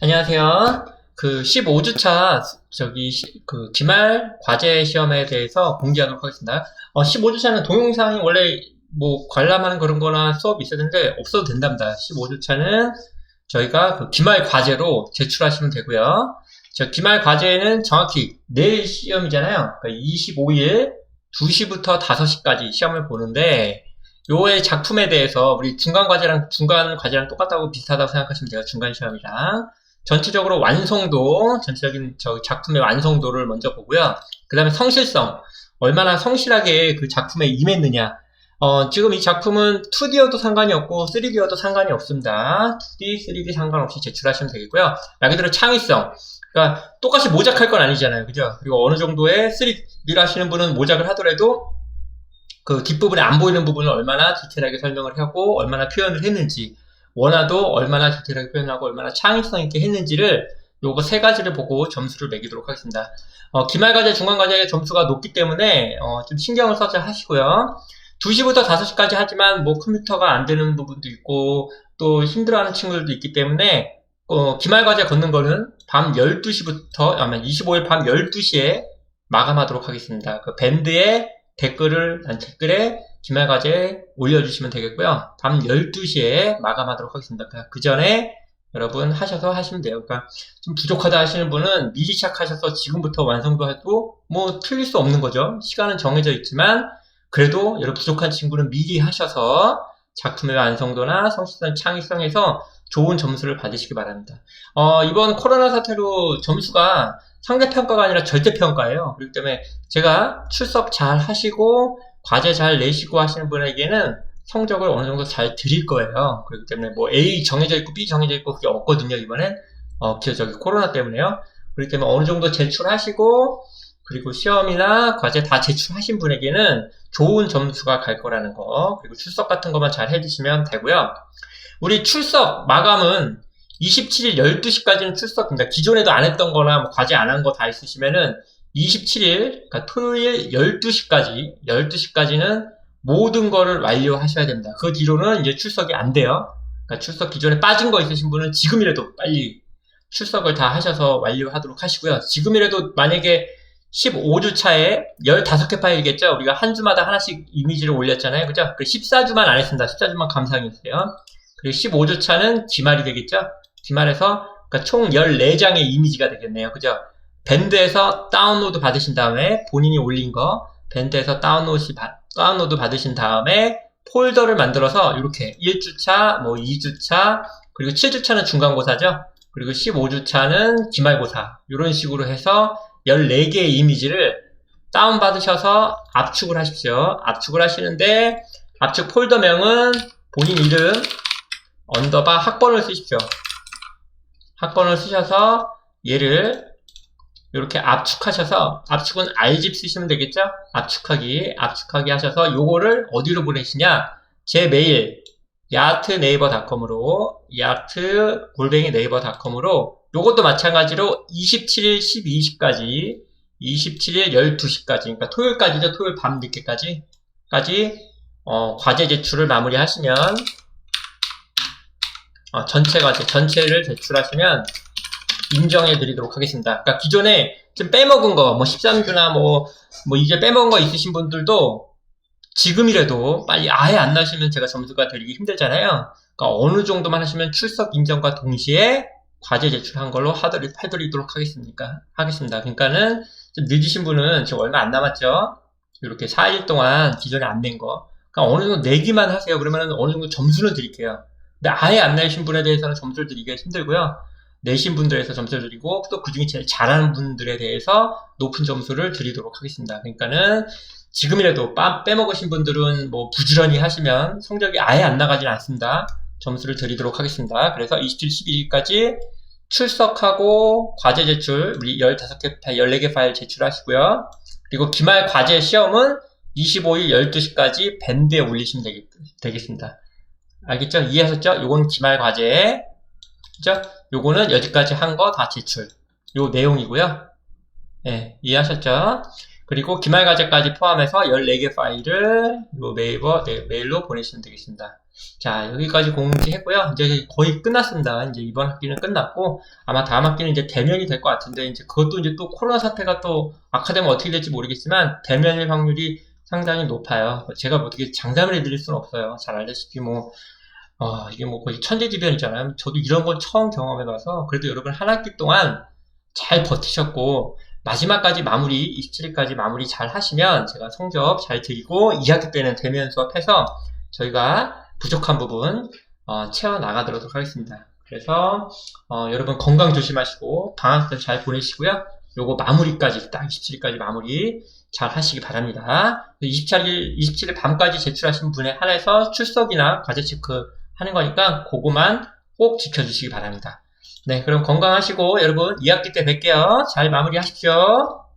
안녕하세요. 그 15주차 저기 시- 그 기말 과제 시험에 대해서 공지하도록 하겠습니다. 어, 15주차는 동영상이 원래 뭐 관람하는 그런 거나 수업이 있어야 되는데 없어도 된답니다. 15주차는 저희가 그 기말 과제로 제출하시면 되고요. 저 기말 과제는 정확히 내일 시험이잖아요. 그러니까 25일 2시부터 5시까지 시험을 보는데 요의 작품에 대해서 우리 중간 과제랑 중간 과제랑 똑같다고 비슷하다고 생각하시면 돼요. 중간 시험이랑. 전체적으로 완성도, 전체적인 저 작품의 완성도를 먼저 보고요. 그 다음에 성실성, 얼마나 성실하게 그 작품에 임했느냐. 어, 지금 이 작품은 2D여도 상관이 없고 3D여도 상관이 없습니다. 2D, 3D 상관없이 제출하시면 되겠고요. 말 그대로 창의성. 그러니까 똑같이 모작할 건 아니잖아요. 그죠? 그리고 어느 정도의 3D를 하시는 분은 모작을 하더라도 그 뒷부분에 안 보이는 부분을 얼마나 디테일하게 설명을 하고 얼마나 표현을 했는지 원화도 얼마나 디테일하게 표현하고 얼마나 창의성 있게 했는지를 요거 세 가지를 보고 점수를 매기도록 하겠습니다. 어, 기말 과제, 중간 과제의 점수가 높기 때문에 어, 좀 신경을 써서 하시고요. 2시부터 5시까지 하지만 뭐 컴퓨터가 안 되는 부분도 있고 또 힘들어하는 친구들도 있기 때문에 어, 기말 과제 걷는 거는 밤 12시부터 아마 25일 밤 12시에 마감하도록 하겠습니다. 그 밴드에 댓글을 댓글에 기말과제 올려주시면 되겠고요. 밤 12시에 마감하도록 하겠습니다. 그 전에 여러분 하셔서 하시면 돼요. 그러니까 좀 부족하다 하시는 분은 미리 시작하셔서 지금부터 완성도 해도 뭐 틀릴 수 없는 거죠. 시간은 정해져 있지만 그래도 여러분 부족한 친구는 미리 하셔서 작품의 완성도나 성실성, 창의성에서 좋은 점수를 받으시기 바랍니다. 어, 이번 코로나 사태로 점수가 상대평가가 아니라 절대평가예요. 그렇기 때문에 제가 출석 잘 하시고 과제 잘 내시고 하시는 분에게는 성적을 어느 정도 잘 드릴 거예요. 그렇기 때문에 뭐 A 정해져 있고 B 정해져 있고 그게 없거든요. 이번엔 어, 기- 저기 코로나 때문에요. 그렇기 때문에 어느 정도 제출하시고 그리고 시험이나 과제 다 제출하신 분에게는 좋은 점수가 갈 거라는 거 그리고 출석 같은 것만 잘 해주시면 되고요. 우리 출석 마감은 27일 12시까지는 출석입니다. 기존에도 안 했던 거나 뭐 과제 안 한 거 다 있으시면은 27일, 그러니까 토요일 12시까지, 12시까지는 모든 거를 완료하셔야 됩니다. 그 뒤로는 이제 출석이 안 돼요. 그러니까 출석 기존에 빠진 거 있으신 분은 지금이라도 빨리 출석을 다 하셔서 완료하도록 하시고요. 지금이라도 만약에 15주 차에 15개 파일이겠죠? 우리가 한 주마다 하나씩 이미지를 올렸잖아요. 그죠? 그 14주만 안 했습니다. 14주만 감상했어요. 그리고 15주 차는 기말이 되겠죠? 기말에서 그러니까 총 14장의 이미지가 되겠네요. 그죠? 밴드에서 다운로드 받으신 다음에 본인이 올린 거 밴드에서 다운로드, 받- 다운로드 받으신 다음에 폴더를 만들어서 이렇게 1주차, 뭐 2주차, 그리고 7주차는 중간고사죠. 그리고 15주차는 기말고사. 이런 식으로 해서 14개의 이미지를 다운받으셔서 압축을 하십시오. 압축을 하시는데 압축 폴더명은 본인 이름, 언더바 학번을 쓰십시오. 학번을 쓰셔서 얘를 이렇게 압축하셔서 압축은 R집 쓰시면 되겠죠? 압축하기, 압축하기 하셔서 요거를 어디로 보내시냐? 제 메일 야트 네이버 닷컴으로 야트 골뱅이 네이버 닷컴으로 요것도 마찬가지로 27일 12, 20까지 27일 12시까지 그러니까 토요일까지죠. 토요일 밤 늦게까지 까지 어, 과제 제출을 마무리하시면 어, 전체 과제 전체를 제출하시면 인정해 드리도록 하겠습니다. 그러니까 기존에 좀 빼먹은 거, 뭐 13주나 뭐, 뭐 이제 빼먹은 거 있으신 분들도 지금이라도 빨리 아예 안 나시면 제가 점수가 드리기 힘들잖아요. 그러니까 어느 정도만 하시면 출석 인정과 동시에 과제 제출한 걸로 하드리, 해드리도록 하겠습니까? 하겠습니다. 그러니까는 좀 늦으신 분은 지금 얼마 안 남았죠? 이렇게 4일 동안 기존에 안 낸 거. 그러니까 어느 정도 내기만 하세요. 그러면 어느 정도 점수는 드릴게요. 근데 아예 안 내신 분에 대해서는 점수를 드리기가 힘들고요. 내신 분들에서 점수를 드리고 또 그중에 제일 잘하는 분들에 대해서 높은 점수를 드리도록 하겠습니다. 그러니까는 지금이라도 빠- 빼먹으신 분들은 뭐 부지런히 하시면 성적이 아예 안 나가진 않습니다. 점수를 드리도록 하겠습니다. 그래서 27, 12일까지 출석하고 과제 제출 우리 15개 파일, 14개 파일 제출하시고요. 그리고 기말 과제 시험은 25일 12시까지 밴드에 올리시면 되겠, 되겠습니다. 알겠죠? 이해하셨죠? 요건 기말 과제. 그죠? 요거는 여기까지 한 거 다 제출. 요 내용이고요. 예, 이해하셨죠? 그리고 기말 과제까지 포함해서 14개 파일을 요 네이버 네, 메일로 보내시면 되겠습니다. 자, 여기까지 공지 했고요. 이제 거의 끝났습니다. 이제 이번 학기는 끝났고, 아마 다음 학기는 이제 대면이 될 것 같은데, 이제 그것도 이제 또 코로나 사태가 또 악화되면 어떻게 될지 모르겠지만, 대면일 확률이 상당히 높아요. 제가 뭐 어떻게 장담을 해드릴 수는 없어요. 잘 알다시피 뭐, 어, 이게 뭐 거의 천재지변이잖아요. 저도 이런 건 처음 경험해봐서, 그래도 여러분 한 학기 동안 잘 버티셨고, 마지막까지 마무리, 27일까지 마무리 잘 하시면 제가 성적 잘 드리고 2학기 때는 대면 수업해서 저희가 부족한 부분 어, 채워 나가도록 하겠습니다. 그래서 어, 여러분 건강 조심하시고 방학 때 잘 보내시고요. 요거 마무리까지 딱 27일까지 마무리 잘 하시기 바랍니다. 27일 27일 밤까지 제출하신 분에 한해서 출석이나 과제 체크 하는 거니까 그거만 꼭 지켜주시기 바랍니다. 네, 그럼 건강하시고 여러분 2학기 때 뵐게요. 잘 마무리하십시오.